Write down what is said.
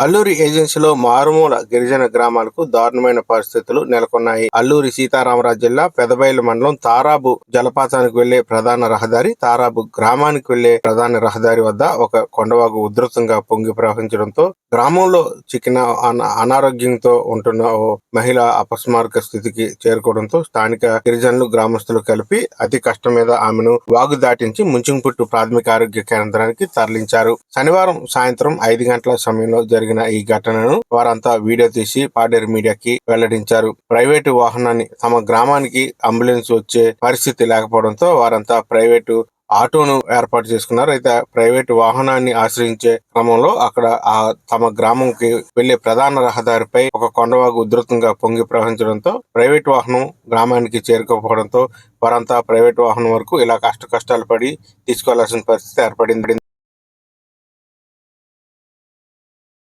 అల్లూరి ఏజెన్సీలో మారుమూల గిరిజన గ్రామాలకు దారుణమైన పరిస్థితులు నెలకొన్నాయి. అల్లూరి సీతారామరాజు జిల్లా పెదబయలు మండలం తారాబు జలపాతానికి వెళ్ళే ప్రధాన రహదారి తారాబు గ్రామానికి వెళ్ళే ప్రధాన రహదారి వద్ద ఒక కొండవాగు ఉధృతంగా పొంగి ప్రవహించడంతో గ్రామంలో చిక్కిన అన- అనారోగ్యంతో ఉంటున్న ఓ మహిళ అపస్మారక స్థితికి చేరుకోవడంతో స్థానిక గిరిజనులు గ్రామస్తులు కలిపి అతి కష్టం మీద ఆమెను వాగు దాటించి ముంచింపుట్టు ప్రాథమిక ఆరోగ్య కేంద్రానికి తరలించారు. శనివారం సాయంత్రం ఐదు గంటల సమయంలో జరిగిన ఈ ఘటనను వారంతా వీడియో తీసి పాడేరు మీడియాకి వెల్లడించారు. ప్రైవేటు వాహనాన్ని తమ గ్రామానికి అంబులెన్స్ వచ్చే పరిస్థితి లేకపోవడంతో వారంతా ప్రైవేటు ఆటోను ఏర్పాటు చేసుకున్నారు. అయితే ప్రైవేటు వాహనాన్ని ఆశ్రయించే క్రమంలో అక్కడ ఆ తమ గ్రామంకి వెళ్ళే ప్రధాన రహదారిపై ఒక కొండవాగు ఉధృతంగా పొంగి ప్రవహించడంతో ప్రైవేట్ వాహనం గ్రామానికి చేరుకోకపోవడంతో వారంతా ప్రైవేట్ వాహనం వరకు ఇలా కష్ట కష్టాలు పడి తీసుకోవాల్సిన పరిస్థితి ఏర్పడింది.